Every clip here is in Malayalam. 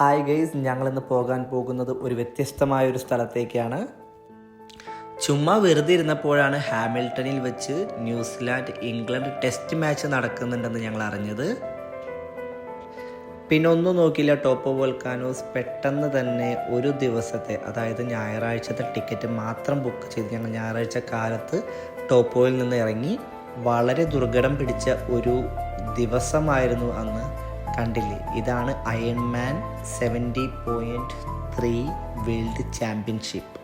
ഹായ് ഗൈസ് ഞങ്ങളിന്ന് പോകാൻ പോകുന്നത് ഒരു വ്യത്യസ്തമായ ഒരു സ്ഥലത്തേക്കാണ്. ചുമ്മാ വെറുതെ ഇരുന്നപ്പോഴാണ് ഹാമിൽട്ടണിൽ വെച്ച് ന്യൂസിലാൻഡ് ഇംഗ്ലണ്ട് ടെസ്റ്റ് മാച്ച് നടക്കുന്നുണ്ടെന്ന് ഞങ്ങൾ അറിഞ്ഞത്. പിന്നെ ഒന്നും നോക്കിയില്ല ടോപ്പ് വോൾക്കാനോസ് പെട്ടെന്ന് തന്നെ ഒരു ദിവസത്തെ അതായത് ഞായറാഴ്ചത്തെ ടിക്കറ്റ് മാത്രം ബുക്ക് ചെയ്ത് ഞങ്ങൾ ഞായറാഴ്ച കാലത്ത് ടോപ്പോയിൽ നിന്ന് ഇറങ്ങി വളരെ ദുർഘടം പിടിച്ച ഒരു ദിവസമായിരുന്നു അന്ന് കണ്ടില്ലേ? ഇതാണ് Ironman seventy point three world championship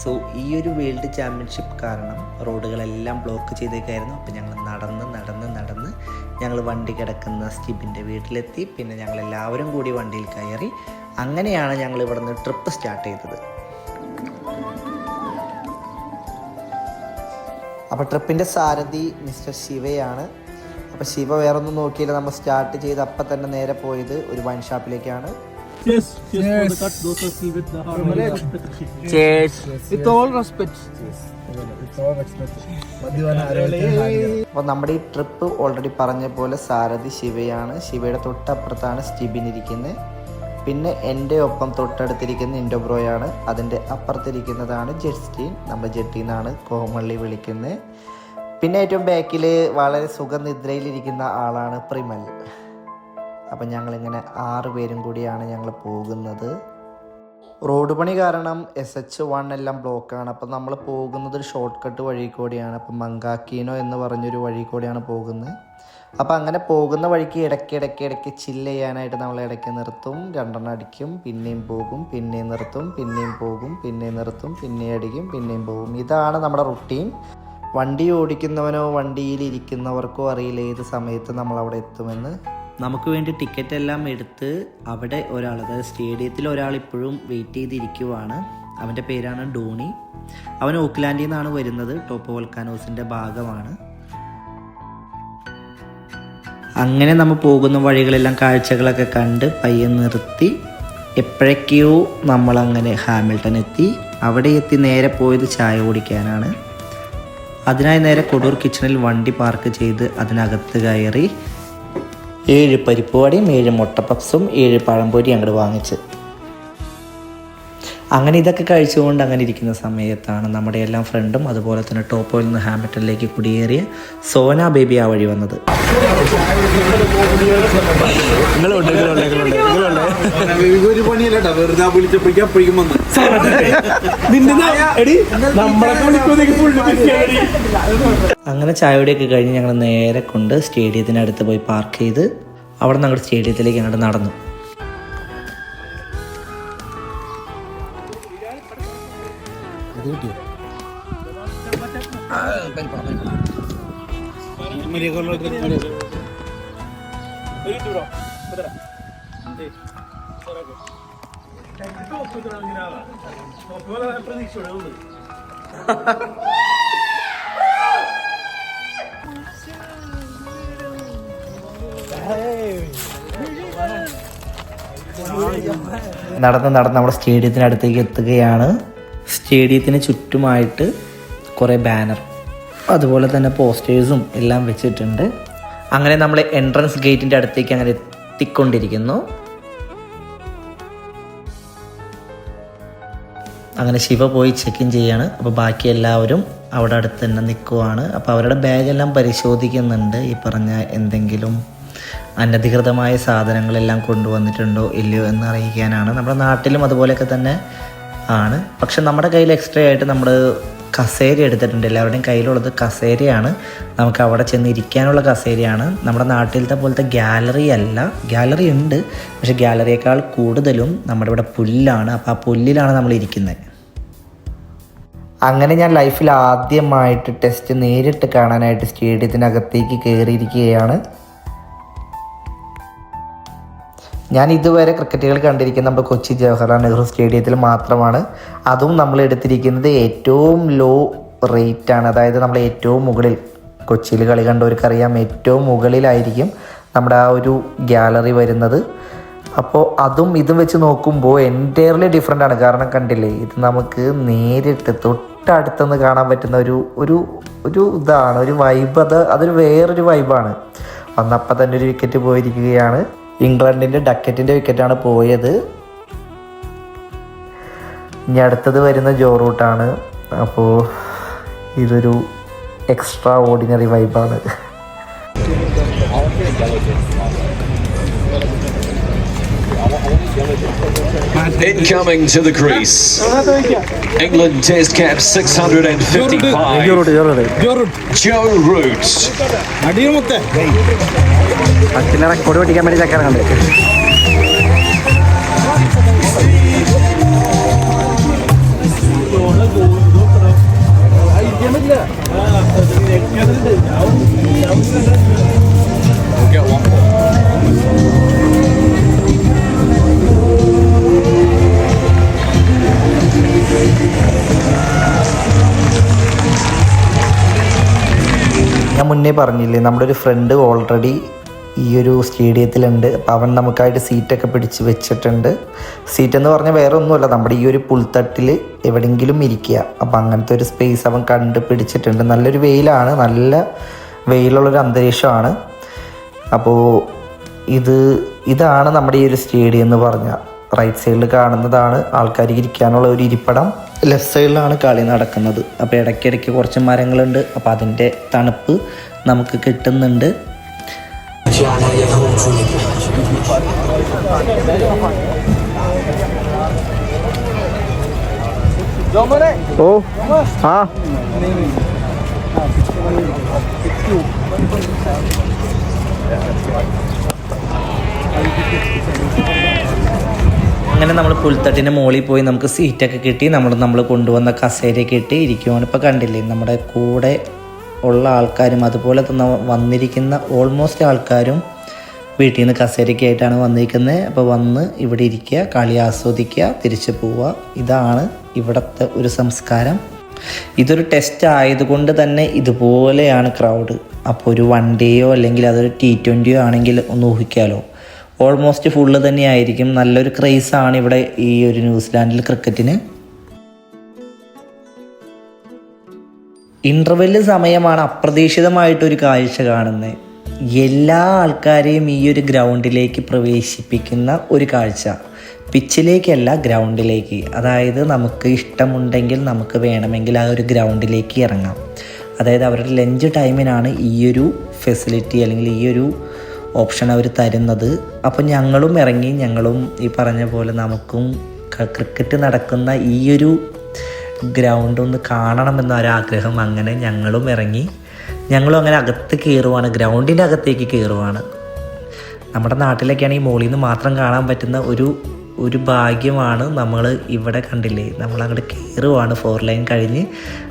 so ഈ ഒരു വേൾഡ് ചാമ്പ്യൻഷിപ്പ് കാരണം റോഡുകളെല്ലാം ബ്ലോക്ക് ചെയ്തേക്കായിരുന്നു. അപ്പോൾ ഞങ്ങൾ നടന്ന് നടന്ന് നടന്ന് ഞങ്ങൾ വണ്ടി കിടക്കുന്ന സ്റ്റിബിന്റെ വീട്ടിലെത്തി. പിന്നെ ഞങ്ങൾ എല്ലാവരും കൂടി വണ്ടിയിൽ കയറി അങ്ങനെയാണ് ഞങ്ങൾ ഇവിടുന്ന് ട്രിപ്പ് സ്റ്റാർട്ട് ചെയ്തത്. അപ്പോൾ ട്രിപ്പിന്റെ സാരഥി മിസ്റ്റർ ശിവയാണ്. അപ്പോൾ ശിവ വേറെ ഒന്നും നോക്കിയില്ല. നമ്മൾ സ്റ്റാർട്ട് ചെയ്ത് അപ്പം തന്നെ നേരെ പോയത് ഒരു വൈൻ ഷാപ്പിലേക്കാണ് Cheers. Cheers, for the cut. Those who see with the heart. With all respect. അപ്പോൾ നമ്മുടെ ഈ ട്രിപ്പ് ഓൾറെഡി പറഞ്ഞ പോലെ സാരഥി ശിവയാണ്. ശിവയുടെ തൊട്ടപ്പുറത്താണ് സ്റ്റിബിൻ ഇരിക്കുന്നത് പിന്നെ എന്റെ ഒപ്പം തൊട്ടടുത്തിരിക്കുന്ന ഇൻഡോബ്രോയാണ്. അതിന്റെ അപ്പുറത്തിരിക്കുന്നതാണ് ജെറ്റ്സ്റ്റീൻ നമ്മൾ ജെട്ടിന്നാണ് കോമള്ളി വിളിക്കുന്നത് പിന്നെ ഏറ്റവും ബാക്കിൽ വളരെ സുഖനിദ്രയിലിരിക്കുന്ന ആളാണ് പ്രിമൽ. അപ്പം ഞങ്ങളിങ്ങനെ ആറ് പേരും കൂടിയാണ് ഞങ്ങൾ പോകുന്നത്. റോഡ് പണി കാരണം എസ് എച്ച് വൺ എല്ലാം ബ്ലോക്കാണ് അപ്പം നമ്മൾ പോകുന്നത് ഒരു ഷോർട്ട് കട്ട് വഴി കൂടിയാണ്. അപ്പം മങ്കാക്കീനോ എന്ന് പറഞ്ഞൊരു വഴി കൂടിയാണ് പോകുന്നത്. അപ്പം അങ്ങനെ പോകുന്ന വഴിക്ക് ഇടയ്ക്ക് ഇടയ്ക്ക് ഇടയ്ക്ക് ചില്ല് ചെയ്യാനായിട്ട് നമ്മൾ ഇടയ്ക്ക് നിർത്തും. രണ്ടെണ്ണം അടിക്കും പിന്നെയും പോകും പിന്നെയും നിർത്തും പിന്നെയും പോകും പിന്നെയും നിർത്തും പിന്നെയും അടിക്കും പിന്നെയും പോകും. ഇതാണ് നമ്മുടെ റുട്ടീൻ വണ്ടി ഓടിക്കുന്നവനോ വണ്ടിയിൽ ഇരിക്കുന്നവർക്കോ അറിയില്ല ഏത് സമയത്ത് നമ്മൾ അവിടെ എത്തുമെന്ന്. നമുക്ക് വേണ്ടി ടിക്കറ്റ് എല്ലാം എടുത്ത് അവിടെ ഒരാൾ അതായത് സ്റ്റേഡിയത്തിൽ ഒരാൾ ഇപ്പോഴും വെയിറ്റ് ചെയ്തിരിക്കുവാണ്. അവന്റെ പേരാണ് ഡോണി അവൻ ഓക്ലാൻഡിൽ നിന്നാണ് വരുന്നത്. ടോപ്പ് വോൾക്കാനോസിന്റെ ഭാഗമാണ്. അങ്ങനെ നമ്മൾ പോകുന്ന വഴികളെല്ലാം കാഴ്ചകളൊക്കെ കണ്ട് പയ്യെ നിർത്തി എപ്പോഴൊക്കെയോ നമ്മളങ്ങനെ ഹാമിൽട്ടൺ എത്തി. അവിടെ എത്തി നേരെ പോയത് ചായ കുടിക്കാനാണ്. അതിനായി നേരെ കൊടൂർ കിച്ചണിൽ വണ്ടി പാർക്ക് ചെയ്ത് അതിനകത്ത് കയറി ഏഴ് പരിപ്പുവടയും ഏഴ് മുട്ട പപ്സും ഏഴ് പഴംപൊരി അങ്ങോട്ട് വാങ്ങിച്ച്. അങ്ങനെ ഇതൊക്കെ കഴിച്ചുകൊണ്ട് അങ്ങനെ ഇരിക്കുന്ന സമയത്താണ് നമ്മുടെ എല്ലാം ഫ്രണ്ടും അതുപോലെ തന്നെ ടോപ്പോയിൽ നിന്ന് ഹാമിൽട്ടണിലേക്ക് കുടിയേറിയ സോന ബേബി ആ വഴി വന്നത്. ഒരു പണിയല്ലട്ടാ വെറുതെ വിളിച്ചപ്പോഴേക്കും അപ്പോഴേക്കും വന്നു. അങ്ങനെ ചായയുടെയൊക്കെ കഴിഞ്ഞ് ഞങ്ങൾ നേരെ കൊണ്ട് സ്റ്റേഡിയത്തിനടുത്ത് പോയി പാർക്ക് ചെയ്ത് അവിടെ നിന്ന് അങ്ങോട്ട് സ്റ്റേഡിയത്തിലേക്ക് അങ്ങോട്ട് നടന്നു. നടന്ന് നടന്ന് നമ്മുടെ സ്റ്റേഡിയത്തിനടുത്തേക്ക് എത്തുകയാണ്. സ്റ്റേഡിയത്തിന് ചുറ്റുമായിട്ട് കുറേ ബാനർ അതുപോലെ തന്നെ പോസ്റ്റേഴ്സും എല്ലാം വെച്ചിട്ടുണ്ട്. അങ്ങനെ നമ്മൾ എൻട്രൻസ് ഗേറ്റിന്റെ അടുത്തേക്ക് അങ്ങനെ എത്തിക്കൊണ്ടിരിക്കുന്നു. അങ്ങനെ ശിവ പോയി ചെക്ക് ഇൻ ചെയ്യാണ്. അപ്പോൾ ബാക്കി എല്ലാവരും അവിടെ അടുത്ത് തന്നെ നിൽക്കുവാണ് അപ്പോൾ അവരുടെ ബാഗെല്ലാം പരിശോധിക്കുന്നുണ്ട്. ഈ പറഞ്ഞ എന്തെങ്കിലും അനധികൃതമായ സാധനങ്ങളെല്ലാം കൊണ്ടുവന്നിട്ടുണ്ടോ ഇല്ലയോ എന്ന് അറിയിക്കാനാണ് നമ്മുടെ നാട്ടിലും അതുപോലെയൊക്കെ തന്നെ ആണ്. പക്ഷെ നമ്മുടെ കയ്യിൽ എക്സ്ട്രാ ആയിട്ട് നമ്മൾ കസേര എടുത്തിട്ടുണ്ട്. എല്ലാവരുടെയും കയ്യിലുള്ളത് കസേരയാണ്. നമുക്ക് അവിടെ ചെന്ന് ഇരിക്കാനുള്ള കസേരയാണ്. നമ്മുടെ നാട്ടിലത്തെ പോലത്തെ ഗാലറി അല്ല. ഗാലറി ഉണ്ട്. പക്ഷെ ഗാലറിയേക്കാൾ കൂടുതലും നമ്മുടെ ഇവിടെ പുല്ലാണ്. അപ്പോൾ ആ പുല്ലിലാണ് നമ്മൾ ഇരിക്കുന്നത് അങ്ങനെ ഞാൻ ലൈഫിൽ ആദ്യമായിട്ട് ടെസ്റ്റ് നേരിട്ട് കാണാനായിട്ട് സ്റ്റേഡിയത്തിനകത്തേക്ക് കയറിയിരിക്കുകയാണ് ഞാൻ ഇതുവരെ ക്രിക്കറ്റുകൾ കണ്ടിരിക്കുന്നത് നമ്മുടെ കൊച്ചി ജവഹർലാൽ നെഹ്റു സ്റ്റേഡിയത്തിൽ മാത്രമാണ്. അതും നമ്മൾ എടുത്തിരിക്കുന്നത് ഏറ്റവും ലോ റേറ്റ് ആണ്. അതായത് നമ്മൾ ഏറ്റവും മുകളിൽ. കൊച്ചിയിൽ കളി കണ്ടവർക്കറിയാം ഏറ്റവും മുകളിലായിരിക്കും നമ്മുടെ ആ ഒരു ഗ്യാലറി വരുന്നത്. അപ്പോൾ അതും ഇതും വെച്ച് നോക്കുമ്പോൾ എന്റയർലി ഡിഫറെന്റ് ആണ്. കാരണം കണ്ടില്ലേ ഇത് നമുക്ക് നേരിട്ട് തൊട്ടടുത്തുനിന്ന് കാണാൻ പറ്റുന്ന ഒരു ഒരു ഒരു ഇതാണ് ഒരു വൈബ് അത് അതൊരു വേറൊരു വൈബാണ് വന്നപ്പോൾ തന്നെ ഒരു വിക്കറ്റ് പോയിരിക്കുകയാണ്. ഇംഗ്ലണ്ടിന്റെ ഡക്കറ്റിന്റെ വിക്കറ്റാണ് പോയത്. ഇനി അടുത്തത് വരുന്ന ജോ റൂട്ടാണ് അപ്പോൾ ഇതൊരു എക്സ്ട്രാ ഓർഡിനറി വൈബാണ് Incoming to the crease. England Test cap 655. Joe Root. അടിയും മൊത്തം അച്ഛനെ റെക്കോർഡ് പഠിക്കാൻ വേണ്ടി ചക്കറുണ്ട് പറഞ്ഞില്ലേ നമ്മുടെ ഒരു ഫ്രണ്ട് ഓൾറെഡി ഈ ഒരു സ്റ്റേഡിയത്തിലുണ്ട് അപ്പോൾ അവൻ നമുക്കായിട്ട് സീറ്റൊക്കെ പിടിച്ച് വെച്ചിട്ടുണ്ട്. സീറ്റ് എന്ന് പറഞ്ഞാൽ വേറെ ഒന്നുമല്ല നമ്മുടെ ഈ ഒരു പുൽത്തട്ടിൽ എവിടെയെങ്കിലും ഇരിക്കുക. അപ്പോൾ അങ്ങനത്തെ ഒരു സ്പേസ് അവൻ കണ്ട് പിടിച്ചിട്ടുണ്ട് നല്ലൊരു വെയിലാണ് നല്ല വെയിലുള്ളൊരു അന്തരീക്ഷമാണ്. അപ്പോൾ ഇത് ഇതാണ് നമ്മുടെ ഈ ഒരു സ്റ്റേഡിയം എന്ന് പറഞ്ഞാൽ റൈറ്റ് സൈഡിൽ കാണുന്നതാണ് ആൾക്കാർക്ക് ഇരിക്കാനുള്ള ഒരു ഇരിപ്പിടം. ലെഫ്റ്റ് സൈഡിലാണ് കളി നടക്കുന്നത്. അപ്പോൾ ഇടയ്ക്കിടയ്ക്ക് കുറച്ച് മരങ്ങളുണ്ട്. അപ്പോൾ അതിന്റെ തണുപ്പ് നമുക്ക് കിട്ടുന്നുണ്ട്. ഓ ആ. അങ്ങനെ നമ്മൾ പുൽത്തട്ടിന്റെ മുകളിൽ പോയി നമുക്ക് സീറ്റൊക്കെ കിട്ടി. നമ്മൾ നമ്മൾ കൊണ്ടുവന്ന കസേരയൊക്കെ ഇട്ട് ഇരിക്കുവാണ്. ഇപ്പോൾ കണ്ടില്ലേ നമ്മുടെ കൂടെ ഉള്ള ആൾക്കാരും അതുപോലെ തന്നെ വന്നിരിക്കുന്ന ഓൾമോസ്റ്റ് ആൾക്കാരും വീട്ടിൽ നിന്ന് കസേരയ്ക്ക് ആയിട്ടാണ് വന്നിരിക്കുന്നത് അപ്പോൾ വന്ന് ഇവിടെ ഇരിക്കുക കളി ആസ്വദിക്കുക തിരിച്ചു പോവുക. ഇതാണ് ഇവിടുത്തെ ഒരു സംസ്കാരം. ഇതൊരു ടെസ്റ്റ് ആയതുകൊണ്ട് തന്നെ ഇതുപോലെയാണ് ക്രൗഡ് അപ്പോൾ ഒരു വൺ ഡേയോ അല്ലെങ്കിൽ അതൊരു ടി ട്വന്റിയോ ആണെങ്കിൽ ഒന്ന് ഊഹിക്കാമല്ലോ ഓൾമോസ്റ്റ് ഫുള്ള് തന്നെയായിരിക്കും നല്ലൊരു ക്രേസാണ് ഇവിടെ ഈ ഒരു ന്യൂസിലാൻഡിൽ ക്രിക്കറ്റിന്. ഇന്റർവെൽ സമയമാണ് അപ്രതീക്ഷിതമായിട്ടൊരു കാഴ്ച കാണുന്നത്. എല്ലാ ആൾക്കാരെയും ഈ ഒരു ഗ്രൗണ്ടിലേക്ക് പ്രവേശിപ്പിക്കുന്ന ഒരു കാഴ്ച. പിച്ചിലേക്കല്ല ഗ്രൗണ്ടിലേക്ക്. അതായത് നമുക്ക് ഇഷ്ടമുണ്ടെങ്കിൽ നമുക്ക് വേണമെങ്കിൽ ആ ഒരു ഗ്രൗണ്ടിലേക്ക് ഇറങ്ങാം. അതായത് അവരുടെ ലഞ്ച് ടൈമിനാണ് ഈ ഒരു ഫെസിലിറ്റി അല്ലെങ്കിൽ ഈ ഒരു ഓപ്ഷൻ അവർ തരുന്നത്. അപ്പോൾ ഞങ്ങളും ഇറങ്ങി ഞങ്ങളും ഈ പറഞ്ഞ പോലെ നമുക്കും ക്രിക്കറ്റ് നടക്കുന്ന ഈ ഒരു ഗ്രൗണ്ട് ഒന്ന് കാണണമെന്ന ഒരാഗ്രഹം അങ്ങനെ ഞങ്ങളും ഇറങ്ങി. ഞങ്ങളും അങ്ങനെ അകത്ത് കയറുവാണ് ഗ്രൗണ്ടിന്റെ അകത്തേക്ക് കയറുവാണ് നമ്മുടെ നാട്ടിലൊക്കെയാണെങ്കിൽ മോളിൽ നിന്ന് മാത്രം കാണാൻ പറ്റുന്ന ഒരു ഒരു ഭാഗ്യമാണ് നമ്മൾ ഇവിടെ കണ്ടില്ലേ? നമ്മൾ അങ്ങോട്ട് കയറുവാണ് ഫോർ ലൈൻ കഴിഞ്ഞ്.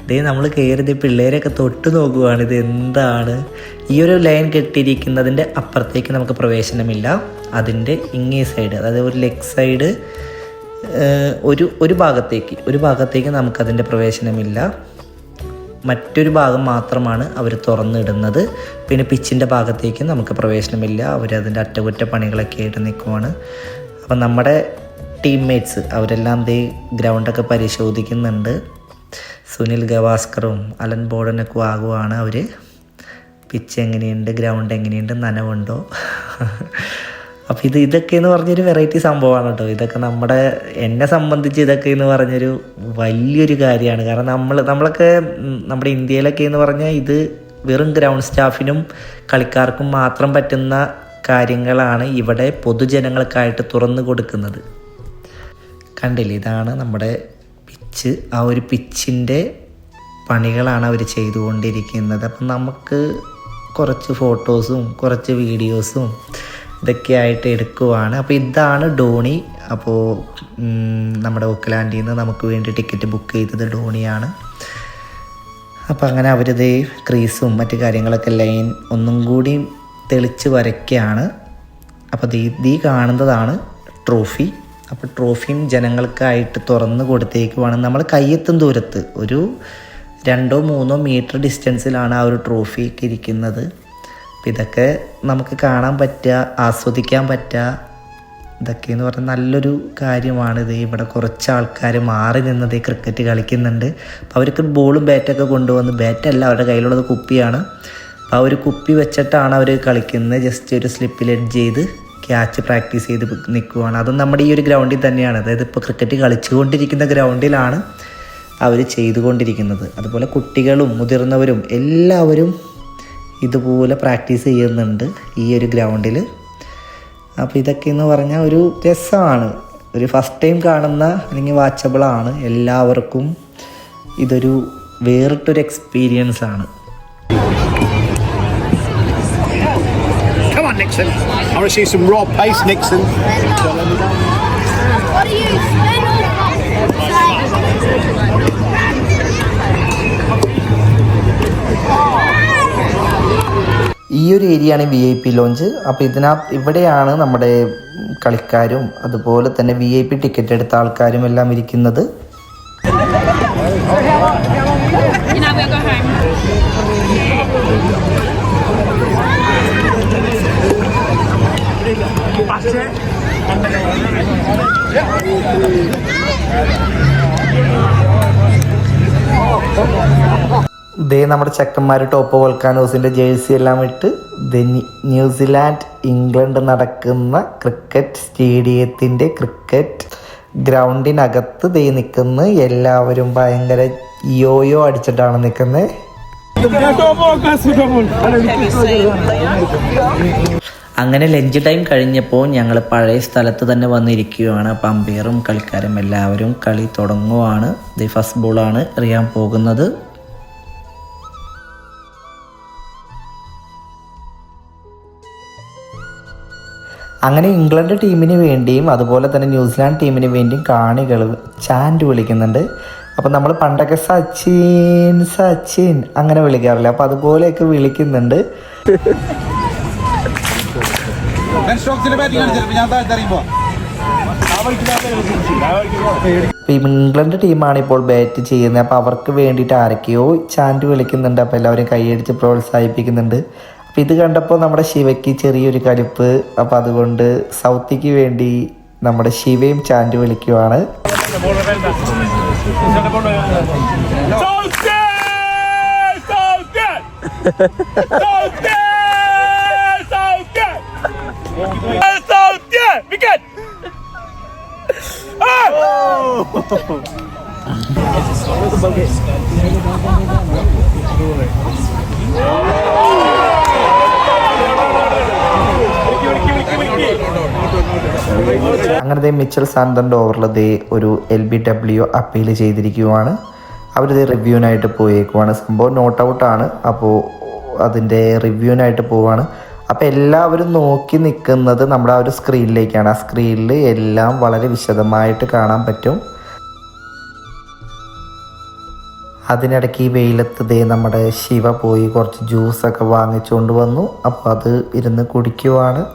ഇതേ നമ്മൾ കയറിയത് പിള്ളേരെയൊക്കെ തൊട്ട് നോക്കുവാണ് ഇത് എന്താണ്. ഈ ഒരു ലൈൻ കെട്ടിയിരിക്കുന്നതിന്റെ അപ്പുറത്തേക്ക് നമുക്ക് പ്രവേശനമില്ല. അതിന്റെ ഇങ്ങേ സൈഡ് അതായത് ഒരു ലെഗ് സൈഡ് ഒരു ഒരു ഭാഗത്തേക്ക്. ഒരു ഭാഗത്തേക്ക് നമുക്കതിന്റെ പ്രവേശനമില്ല. മറ്റൊരു ഭാഗം മാത്രമാണ് അവർ തുറന്നിടുന്നത്. പിന്നെ പിച്ചിന്റെ ഭാഗത്തേക്ക് നമുക്ക് പ്രവേശനമില്ല. അവരതിന്റെ അറ്റകുറ്റപ്പണികളൊക്കെ ആയിട്ട് നിൽക്കുവാണ് അപ്പം നമ്മുടെ ടീംമേറ്റ്സ് അവരെല്ലാം ദേ ഗ്രൗണ്ടൊക്കെ പരിശോധിക്കുന്നുണ്ട്. സുനിൽ ഗവാസ്കറും അലൻ ബോർഡനൊക്കെ ആകുവാണ് അവർ പിച്ച് എങ്ങനെയുണ്ട് ഗ്രൗണ്ട് എങ്ങനെയുണ്ട് നനവുണ്ടോ? അപ്പോൾ ഇത് ഇതൊക്കെ എന്ന് പറഞ്ഞൊരു വെറൈറ്റി സംഭവമാണ് കേട്ടോ. ഇതൊക്കെ നമ്മുടെ എന്നെ സംബന്ധിച്ച് ഇതൊക്കെ എന്ന് പറഞ്ഞൊരു വലിയൊരു കാര്യമാണ്. കാരണം നമ്മൾ നമ്മളൊക്കെ നമ്മുടെ ഇന്ത്യയിലൊക്കെ എന്ന് പറഞ്ഞാൽ ഇത് വെറും ഗ്രൗണ്ട് സ്റ്റാഫിനും കളിക്കാർക്കും മാത്രം പറ്റുന്ന കാര്യങ്ങളാണ് ഇവിടെ പൊതുജനങ്ങൾക്കായിട്ട് തുറന്നു കൊടുക്കുന്നത്. കണ്ടില്ലേ? ഇതാണ് നമ്മുടെ പിച്ച്. ആ ഒരു പിച്ചിന്റെ പണികളാണ് അവർ ചെയ്തുകൊണ്ടിരിക്കുന്നത്. അപ്പം നമുക്ക് കുറച്ച് ഫോട്ടോസും കുറച്ച് വീഡിയോസും ഇതൊക്കെ ആയിട്ട് എടുക്കുവാണ്. അപ്പോൾ ഇതാണ് ഡോണി അപ്പോൾ നമ്മുടെ ഓക്കലാൻഡിൽ നിന്ന് നമുക്ക് വേണ്ടി ടിക്കറ്റ് ബുക്ക് ചെയ്തത് ഡോണിയാണ് അപ്പോൾ അങ്ങനെ അവരിത് ക്രീസും മറ്റു കാര്യങ്ങളൊക്കെ ലൈൻ ഒന്നും കൂടി തെളിച്ച് വരയ്ക്കുകയാണ് അപ്പോൾ ദീ ദീ കാണുന്നതാണ് ട്രോഫി. അപ്പോൾ ട്രോഫിയും ജനങ്ങൾക്കായിട്ട് തുറന്ന് കൊടുത്തേക്കുവാണ്. നമ്മൾ കയ്യെത്തും ദൂരത്ത് ഒരു രണ്ടോ മൂന്നോ മീറ്റർ ഡിസ്റ്റൻസിലാണ് ആ ഒരു ട്രോഫിയൊക്കെ ഇരിക്കുന്നത്. അപ്പം ഇതൊക്കെ നമുക്ക് കാണാൻ പറ്റുക ആസ്വദിക്കാൻ പറ്റുക. ഇതൊക്കെ എന്ന് പറഞ്ഞാൽ നല്ലൊരു കാര്യമാണ് ഇത്. ഇവിടെ കുറച്ച് ആൾക്കാർ മാറി നിന്നത് ഈ ക്രിക്കറ്റ് കളിക്കുന്നുണ്ട്. അപ്പോൾ അവർക്ക് ബോളും ബാറ്റൊക്കെ കൊണ്ടുവന്ന് ബാറ്റല്ല അവരുടെ കയ്യിലുള്ളത് കുപ്പിയാണ്. ആ ഒരു കുപ്പി വെച്ചിട്ടാണ് അവർ കളിക്കുന്നത്. ജസ്റ്റ് ഒരു സ്ലിപ്പിൽ എഡ്ജ് ചെയ്ത് ക്യാച്ച് പ്രാക്ടീസ് ചെയ്ത് നിൽക്കുവാണ് അതും നമ്മുടെ ഈ ഒരു ഗ്രൗണ്ടിൽ തന്നെയാണ്. അതായത് ഇപ്പോൾ ക്രിക്കറ്റ് കളിച്ചുകൊണ്ടിരിക്കുന്ന ഗ്രൗണ്ടിലാണ് അവർ ചെയ്തുകൊണ്ടിരിക്കുന്നത്. അതുപോലെ കുട്ടികളും മുതിർന്നവരും എല്ലാവരും ഇതുപോലെ പ്രാക്ടീസ് ചെയ്യുന്നുണ്ട് ഈ ഒരു ഗ്രൗണ്ടിൽ അപ്പോൾ ഇതൊക്കെ എന്ന് പറഞ്ഞാൽ ഒരു രസമാണ് ഒരു ഫസ്റ്റ് ടൈം കാണുന്ന അല്ലെങ്കിൽ വാച്ചബിളാണ് എല്ലാവർക്കും ഇതൊരു വേറിട്ടൊരു എക്സ്പീരിയൻസ് ആണ്. On, Nixon. I want to see some raw pace, Nixon. What are you? ഈ ഒരു ഏരിയയാണ് വി ഐ പി ലോഞ്ച് അപ്പോൾ ഇതിനാ ഇവിടെയാണ് നമ്മുടെ കളിക്കാരും അതുപോലെ തന്നെ വി ഐ പി ടിക്കറ്റ് എടുത്ത ആൾക്കാരും എല്ലാം ഇരിക്കുന്നത് ദേ നമ്മുടെ ചെക്കന്മാർ ടോപ്പ് വോൾക്കാനോസിന്റെ ജേഴ്സി എല്ലാം ഇട്ട് ന്യൂസിലാൻഡ് ഇംഗ്ലണ്ട് നടക്കുന്ന ക്രിക്കറ്റ് സ്റ്റേഡിയത്തിന്റെ ക്രിക്കറ്റ് ഗ്രൗണ്ടിനകത്ത് ദേ നിൽക്കുന്ന എല്ലാവരും ഭയങ്കര യോയോ അടിച്ചിട്ടാണ് നിൽക്കുന്നത് അങ്ങനെ ലഞ്ച് ടൈം കഴിഞ്ഞപ്പോൾ ഞങ്ങൾ പഴയ സ്ഥലത്ത് തന്നെ വന്നിരിക്കുകയാണ്. അപ്പം അമ്പയറും കളിക്കാരും എല്ലാവരും കളി തുടങ്ങുവാണ്. ദി ഫസ്റ്റ് ബോളാണ് എറിയാൻ പോകുന്നത്. അങ്ങനെ ഇംഗ്ലണ്ട് ടീമിന് വേണ്ടിയും അതുപോലെ തന്നെ ന്യൂസിലാൻഡ് ടീമിന് വേണ്ടിയും കാണികൾ ചാൻഡ് വിളിക്കുന്നുണ്ട്. അപ്പം നമ്മൾ പണ്ടൊക്കെ സച്ചിൻ സച്ചിൻ അങ്ങനെ വിളിക്കാറില്ല? അപ്പം അതുപോലെയൊക്കെ വിളിക്കുന്നുണ്ട്. സ്റ്റോക്സിന്റെ ബാറ്റിംഗ് കളിച്ചത് ഞാൻ ഇപ്പം ഇംഗ്ലണ്ട് ടീമാണ് ഇപ്പോൾ ബാറ്റ് ചെയ്യുന്നത്. അപ്പോൾ അവർക്ക് വേണ്ടിയിട്ട് ആരൊക്കെയോ ചാൻഡ് വിളിക്കുന്നുണ്ട്. അപ്പോൾ എല്ലാവരും കൈയടിച്ച് പ്രോത്സാഹിപ്പിക്കുന്നുണ്ട്. അപ്പോൾ ഇത് കണ്ടപ്പോൾ നമ്മുടെ ശിവയ്ക്ക് ചെറിയൊരു കലിപ്പ് അപ്പോൾ അതുകൊണ്ട് സൗത്തിക്ക് വേണ്ടി നമ്മുടെ ശിവയും ചാൻഡ് വിളിക്കുവാണ്. അങ്ങനെ ദേ മിച്ചൽ സാന്തന്റെ ഓവറിൽ ദേ ഒരു എൽ ബി ഡബ്ല്യു അപ്പീൽ ചെയ്തിരിക്കുവാണ്. അവരിത് റിവ്യൂവിനായിട്ട് പോയേക്കുവാണ്. സംഭവം നോട്ട് ഔട്ടാണ് അപ്പോൾ അതിന്റെ റിവ്യൂവിനായിട്ട് പോവാണ്. അപ്പോൾ എല്ലാവരും നോക്കി നിൽക്കുന്നത് നമ്മുടെ ആ ഒരു സ്ക്രീനിലേക്കാണ് ആ സ്ക്രീനിൽ എല്ലാം വളരെ വിശദമായിട്ട് കാണാൻ പറ്റും. അതിനിടയ്ക്ക് ഈ വെയിലത്ത് ദേ നമ്മുടെ ശിവ പോയി കുറച്ച് ജ്യൂസൊക്കെ വാങ്ങിച്ചുകൊണ്ട് വന്നു. അപ്പോൾ അത് ഇരുന്ന് കുടിക്കുവാണ്.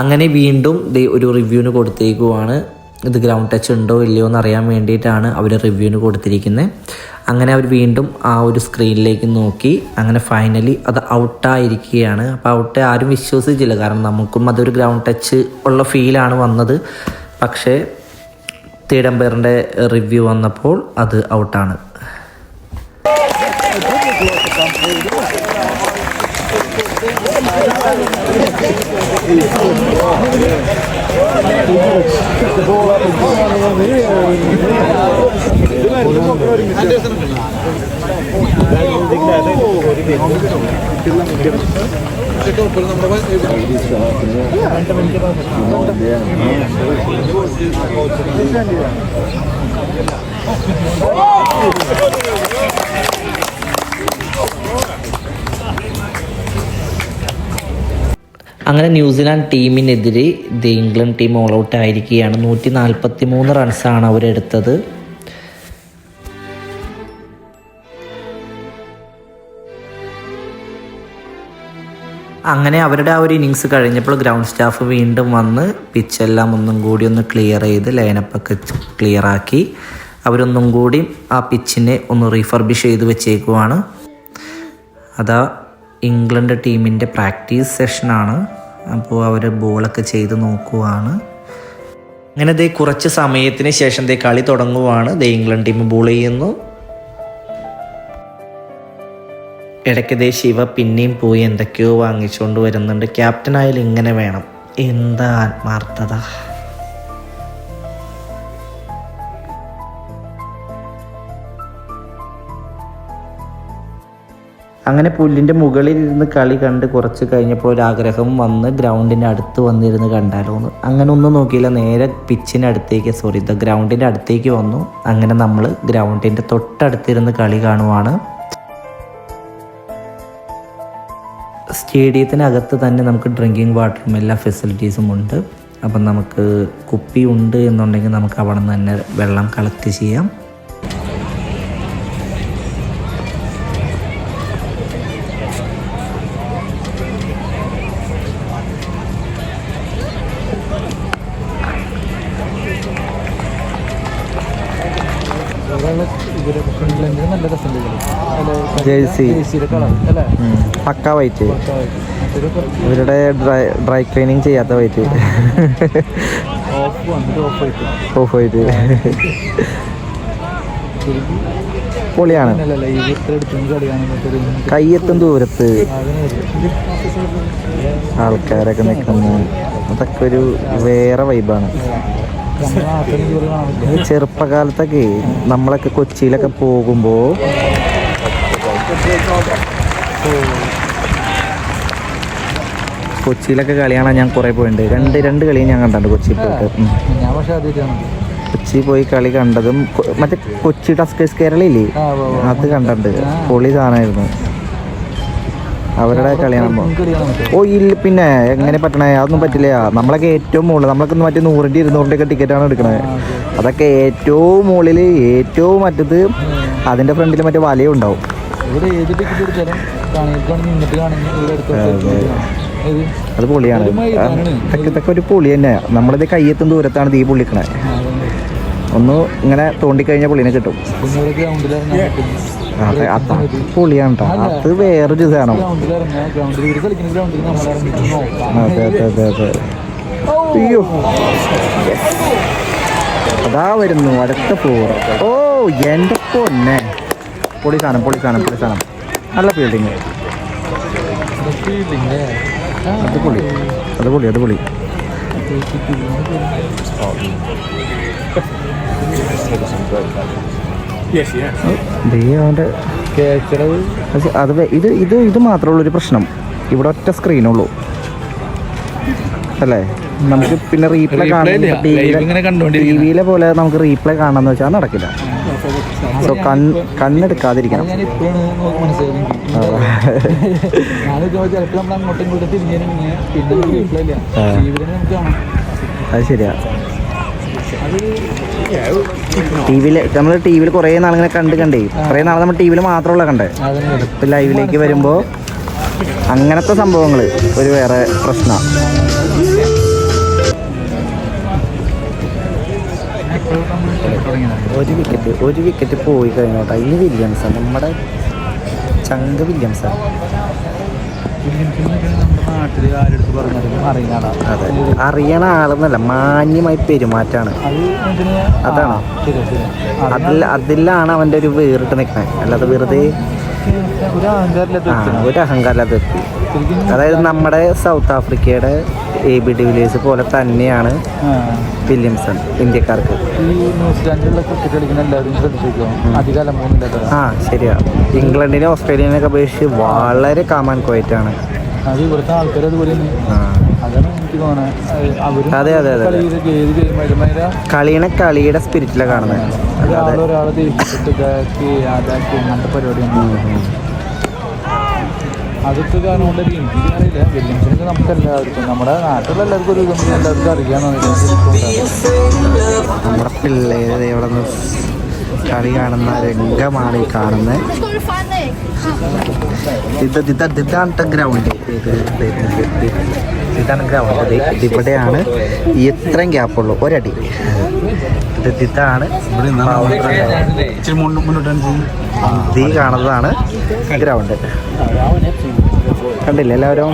അങ്ങനെ വീണ്ടും ഒരു റിവ്യൂവിന് കൊടുത്തേക്കുവാണ്. ഇത് ഗ്രൗണ്ട് ടച്ച് ഉണ്ടോ ഇല്ലയോ എന്ന് അറിയാൻ വേണ്ടിയിട്ടാണ് അവർ റിവ്യൂവിന് കൊടുത്തിരിക്കുന്നത് അങ്ങനെ അവർ വീണ്ടും ആ ഒരു സ്ക്രീനിലേക്ക് നോക്കി. അങ്ങനെ ഫൈനലി അത് ഔട്ടായിരിക്കുകയാണ് അപ്പോൾ ഔട്ട് ആരും വിശ്വസിച്ചില്ല. കാരണം നമുക്കും അതൊരു ഗ്രൗണ്ട് ടച്ച് ഉള്ള ഫീലാണ് വന്നത്. പക്ഷേ തേടമ്പയറിന്റെ റിവ്യൂ വന്നപ്പോൾ അത് ഔട്ടാണ് 안녕하세요. അങ്ങനെ New Zealand ടീമിനെതിരെ the England team all out ആയിരിക്കുകയാണ്. നൂറ്റി നാൽപ്പത്തി മൂന്ന് റൺസാണ് അവരെടുത്തത് അങ്ങനെ അവരുടെ ആ ഒരു ഇന്നിങ്സ് കഴിഞ്ഞപ്പോൾ ഗ്രൗണ്ട് സ്റ്റാഫ് വീണ്ടും വന്ന് പിച്ചെല്ലാം ഒന്നും കൂടി ഒന്ന് ക്ലിയർ ചെയ്ത് ലൈനപ്പൊക്കെ ക്ലിയർ ആക്കി. അവരൊന്നും കൂടി ആ പിച്ചിനെ ഒന്ന് റീഫർബിഷ് ചെയ്ത് വെച്ചേക്കുവാണ്. അതാ ഇംഗ്ലണ്ട് ടീമിന്റെ പ്രാക്ടീസ് സെഷനാണ്. അപ്പോൾ അവർ ബോളൊക്കെ ചെയ്ത് നോക്കുവാണ്. അങ്ങനെ ദേ കുറച്ച് സമയത്തിന് ശേഷം ദേ കളി തുടങ്ങുവാണ്. ദേ ഇംഗ്ലണ്ട് ടീം ബോൾ ചെയ്യുന്നു. ഇടയ്ക്ക് ദേ ശിവ പിന്നെയും പോയി എന്തൊക്കെയോ വാങ്ങിച്ചുകൊണ്ട് വരുന്നുണ്ട്. ക്യാപ്റ്റനായാലും ഇങ്ങനെ വേണം. എന്താ ആത്മാർത്ഥത? അങ്ങനെ പുല്ലിന്റെ മുകളിൽ ഇരുന്ന് കളി കണ്ട് കുറച്ച് കഴിഞ്ഞപ്പോൾ ഒരു ആഗ്രഹം വന്ന് ഗ്രൗണ്ടിന്റെ അടുത്ത് വന്നിരുന്ന് കണ്ടാലോ എന്ന്. അങ്ങനെ ഒന്നും നോക്കിയില്ല. നേരെ പിച്ചിന്റെ അടുത്തേക്ക് സോറി ദ ഗ്രൗണ്ടിന്റെ അടുത്തേക്ക് വന്നു. അങ്ങനെ നമ്മൾ ഗ്രൗണ്ടിന്റെ തൊട്ടടുത്തിരുന്ന് കളി കാണുവാണ്. സ്റ്റേഡിയത്തിനകത്ത് തന്നെ നമുക്ക് ഡ്രിങ്കിങ് വാട്ടറും എല്ലാ ഫെസിലിറ്റീസും ഉണ്ട്. അപ്പം നമുക്ക് കുപ്പി ഉണ്ട് എന്നുണ്ടെങ്കിൽ നമുക്ക് അവിടെ നിന്ന് തന്നെ വെള്ളം കളക്ട് ചെയ്യാം. ജേഴ്സി പക്ക വൈറ്റ്. ഇവരുടെ ഡ്രൈ ഡ്രൈ ക്ലീനിങ് ചെയ്യാത്ത വൈറ്റ്. Off white. പൊളിയാണ്. കയ്യെത്തും ദൂരത്ത്. ആൾക്കാരൊക്കെ നിൽക്കുന്നു. അതൊക്കെ ഒരു വേറെ വൈബാണ് ചെറുപ്പകാലത്തൊക്കെ നമ്മളൊക്കെ കൊച്ചിയിലൊക്കെ പോകുമ്പോൾ കൊച്ചിയിലൊക്കെ കളി കാണാൻ ഞാൻ കുറേ പോയിട്ടുണ്ട് രണ്ട് രണ്ട് കളിയും ഞാൻ കണ്ടിട്ടുണ്ട് കൊച്ചിയിൽ പോയിട്ട്. കൊച്ചി പോയി കളി കണ്ടതും മറ്റേ കൊച്ചി ടസ്കേഴ്സ് കേരളയില്ലേ. അത് കണ്ടിട്ടുണ്ട്. പൊളി സാധനമായിരുന്നു. അവരുടെ കളി കാണുമ്പോൾ കളി കാണാൻ പറ്റും ഓ ഇല്ല പിന്നെ എങ്ങനെ പറ്റണേ? അതൊന്നും പറ്റില്ല. നമ്മളൊക്കെ ഏറ്റവും മുകളിൽ നമ്മളൊക്കെ മറ്റേ നൂറിന്റെ ഇരുന്നൂറിന്റെ ഒക്കെ ടിക്കറ്റാണ് എടുക്കണത്. അതൊക്കെ ഏറ്റവും മുകളിൽ ഏറ്റവും മറ്റത് അതിന്റെ ഫ്രണ്ടിൽ മറ്റേ വലയും ഉണ്ടാവും. ഇവിടെ ഏത് ടിക്കറ്റ് എടുത്താലും കാണിക്കാണെങ്കിൽ നിന്നിട്ട് കാണെങ്കിൽ ഇവിടെ എടുത്ത് അത്. പൊളിയാണ്. ഇതൊക്കെ ഒരു പൊളി തന്നെ. നമ്മളിത് കയ്യെത്തും ദൂരത്താണ് തീ പൊള്ളിക്കണേ. ഒന്ന് ഇങ്ങനെ തോണ്ടിക്കഴിഞ്ഞാൽ പൊളിനെ കിട്ടും. അതെ അത് പൊളിയാണ് കേട്ടോ അത് വേറൊരു ഇതാണ്. അതെ അതെ അതെ അതെ. അയ്യോ. അതാ വരുന്നു അടുത്ത ഫ്ലോർ ഓ എന്റെ പൊന്നെ. പൊളി സാധനം പൊളി സാധനം പൊളി സാധനം. നല്ല ഫീൽഡിങ് അത് പൊളി അത് പൊളി അത് പൊളി അത് ഇത് ഇത് ഇത് മാത്രമുള്ള ഒരു പ്രശ്നം. ഇവിടെ ഒറ്റ സ്ക്രീനുള്ളൂ അല്ലേ? നമുക്ക് പിന്നെ റീപ്ലേ കാണാൻ ടി. വിയിലെ പോലെ നമുക്ക് റീപ്ലേ കാണാന്ന് വെച്ചാൽ നടക്കില്ല. സോ കൺ കണ്ണെടുക്കാതിരിക്കണം. അത് ശരിയാ. ടി വിയിൽ നമ്മൾ ടി വിയിൽ കുറേ നാളിങ്ങനെ കണ്ട് കണ്ടേ. കുറേ നാൾ നമ്മൾ ടി വിയിൽ മാത്രമുള്ള കണ്ടേ. ഇപ്പം ലൈവിലേക്ക് വരുമ്പോൾ അങ്ങനത്തെ സംഭവങ്ങൾ ഒരു വേറെ പ്രശ്നമാണ് ഒരു വിക്കറ്റ് ഒരു വിക്കറ്റ് പോയി കഴിഞ്ഞോട്ടെ. ഈ വില്യംസ് നമ്മുടെ ചങ്ക വില്യംസ് അതെ. അറിയണ ആളെന്നല്ല മാന്യമായി പെരുമാറ്റാണ്. അത് അതാണോ? അതിൽ അതിലാണ് അവന്റെ ഒരു വേറിട്ട് നിൽക്കണേ. അല്ലാതെ വെറുതെ ഒരു അഹങ്കാരമില്ലാത്ത വ്യക്തി. അതായത് നമ്മുടെ സൗത്ത് ആഫ്രിക്കയുടെ എ ബി ഡിവിലിയേഴ്സ് പോലെ തന്നെയാണ് വില്യംസൺ ഇന്ത്യക്കാർക്ക്. ഈ ന്യൂസിലാൻഡിലുള്ള ക്രിക്കറ്റ് കളിക്കുന്ന എല്ലാവരും ശ്രദ്ധിച്ചേക്കും? അധികം ആ ശരിയാ. ഇംഗ്ലണ്ടിനെ ഓസ്ട്രേലിയനൊക്കെ അപേക്ഷിച്ച് വളരെ കാമൻ ക്വൈറ്റ് അത് ഇവിടുത്തെ ആൾക്കാർ അതുപോലെ തന്നെ. ആ. അതാണ് എനിക്ക് തോന്നുന്നത് അതെ, അതെ, അതെ. കളിയുടെ കളിയുടെ സ്പിരിറ്റിലാണ് കാണുന്നത് ഒരാൾ ഒരാളെ ദേഷ്യപ്പെട്ട് ഇതാക്കി അതാക്കി അങ്ങനത്തെ പരിപാടിയാണ്. അതൊക്കെ കാരണം കൊണ്ട് എനിക്ക് അറിയില്ല. നമുക്ക് എല്ലാവർക്കും നമ്മുടെ നാട്ടിലുള്ള എല്ലാവർക്കും ഒരു ഇതൊന്നും എല്ലാവർക്കും അറിയാമെന്ന് നമ്മുടെ പിള്ളേര് ഇവിടെ നിന്ന് കളി കാണുന്ന രംഗമാണ് ഈ കാണുന്നത് ഇതാണ് ഗ്രൗണ്ട് ഇത്. ഇതാണ് ഗ്രൗണ്ട് ഇതിവിടെയാണ് ഇത്രയും ഗ്യാപ്പുള്ളൂ ഒരടി ഇത് ഇതാണ് ഈ കാണുന്നതാണ് ഗ്രൗണ്ട് കണ്ടില്ല എല്ലാവരും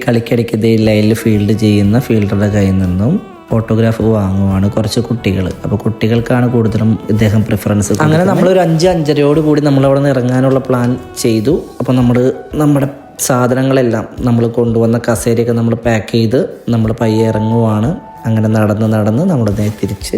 കളിക്കിടയ്ക്ക് ലൈനിൽ ഫീൽഡ് ചെയ്യുന്ന ഫീൽഡറുടെ കയ്യിൽ നിന്നും ഓട്ടോഗ്രാഫ് വാങ്ങുവാണ് കുറച്ച് കുട്ടികൾ. അപ്പോൾ കുട്ടികൾക്കാണ് കൂടുതലും ഇദ്ദേഹം പ്രിഫറൻസ് അങ്ങനെ നമ്മൾ ഒരു അഞ്ച് അഞ്ചരയോട് കൂടി നമ്മൾ അവിടെ നിന്ന് ഇറങ്ങാനുള്ള പ്ലാൻ ചെയ്തു. അപ്പോൾ നമ്മൾ നമ്മുടെ സാധനങ്ങളെല്ലാം നമ്മൾ കൊണ്ടുവന്ന കസേരയൊക്കെ നമ്മൾ പാക്ക് ചെയ്ത് നമ്മൾ പയ്യെ ഇറങ്ങുവാണ്. അങ്ങനെ നടന്ന് നടന്ന് നമ്മുടെ തിരിച്ച്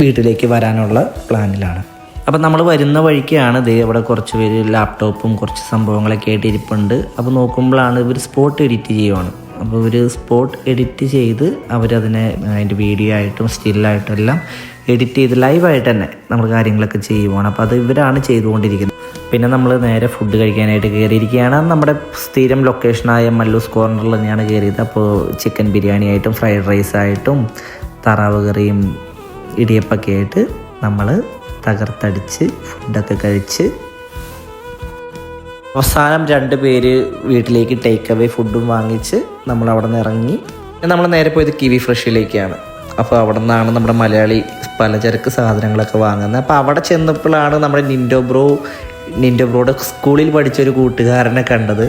വീട്ടിലേക്ക് വരാനുള്ള പ്ലാനിലാണ് അപ്പം നമ്മൾ വരുന്ന വഴിക്കാണ് ദേ അവിടെ കുറച്ച് പേര് ലാപ്ടോപ്പും കുറച്ച് സംഭവങ്ങളൊക്കെ ആയിട്ട് ഇരിപ്പുണ്ട്. അപ്പോൾ നോക്കുമ്പോഴാണ് ഇവർ സ്പോട്ട് എഡിറ്റ് ചെയ്യുവാണ്. അപ്പോൾ ഇവർ സ്പോട്ട് എഡിറ്റ് ചെയ്ത് അവരതിനെ അതിന്റെ വീഡിയോ ആയിട്ടും സ്റ്റില്ലായിട്ടും എല്ലാം എഡിറ്റ് ചെയ്ത് ലൈവായിട്ട് തന്നെ നമ്മൾ കാര്യങ്ങളൊക്കെ ചെയ്യുവാണ്. അപ്പോൾ അത് ഇവരാണ് ചെയ്തുകൊണ്ടിരിക്കുന്നത്. പിന്നെ നമ്മൾ നേരെ ഫുഡ് കഴിക്കാനായിട്ട് കയറിയിരിക്കുകയാണ് നമ്മുടെ സ്ഥിരം ലൊക്കേഷനായ മല്ലൂസ് കോർണറിൽ തന്നെയാണ് കയറിയത് അപ്പോൾ ചിക്കൻ ബിരിയാണി ആയിട്ടും ഫ്രൈഡ് റൈസ് ആയിട്ടും താറാവ് കറിയും ഇടിയപ്പൊക്കെ ആയിട്ട് നമ്മൾ തകർത്തടിച്ച് ഫുഡൊക്കെ കഴിച്ച് അവസാനം രണ്ട് പേര് വീട്ടിലേക്ക് ടേക്ക് അവേ ഫുഡും വാങ്ങിച്ച് നമ്മൾ അവിടെ നിന്ന് ഇറങ്ങി. നമ്മൾ നേരെ പോയത് കിവി ഫ്രഷിലേക്കാണ്. അപ്പോൾ അവിടെ നിന്നാണ് നമ്മുടെ മലയാളി പലചരക്ക് സാധനങ്ങളൊക്കെ വാങ്ങുന്നത്. അപ്പോൾ അവിടെ ചെന്നപ്പോഴാണ് നമ്മുടെ നിൻഡോ ബ്രോ നിൻഡോ ബ്രോയുടെ സ്കൂളിൽ പഠിച്ച ഒരു കൂട്ടുകാരനെ കണ്ടത്.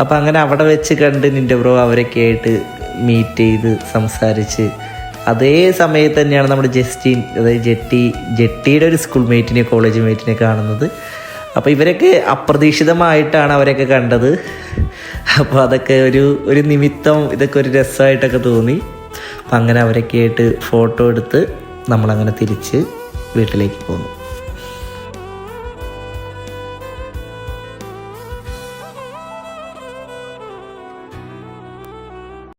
അപ്പോൾ അങ്ങനെ അവിടെ വെച്ച് കണ്ട് നിൻഡോ ബ്രോ അവരൊക്കെ ആയിട്ട് മീറ്റ് ചെയ്ത് സംസാരിച്ച്. അതേ സമയത്ത് തന്നെയാണ് നമ്മുടെ ജസ്റ്റിൻ അതായത് ജെട്ടി ജെട്ടിയുടെ ഒരു സ്കൂൾ മേറ്റിനെ കോളേജ് മേറ്റിനെ കാണുന്നത്. അപ്പോൾ ഇവരൊക്കെ അപ്രതീക്ഷിതമായിട്ടാണ് അവരൊക്കെ കണ്ടത്. അപ്പോൾ അതൊക്കെ ഒരു ഒരു നിമിത്തം ഇതൊക്കെ ഒരു രസമായിട്ടൊക്കെ തോന്നി. അപ്പം അങ്ങനെ അവരൊക്കെ ആയിട്ട് ഫോട്ടോ എടുത്ത് നമ്മളങ്ങനെ തിരിച്ച് വീട്ടിലേക്ക് പോന്നു.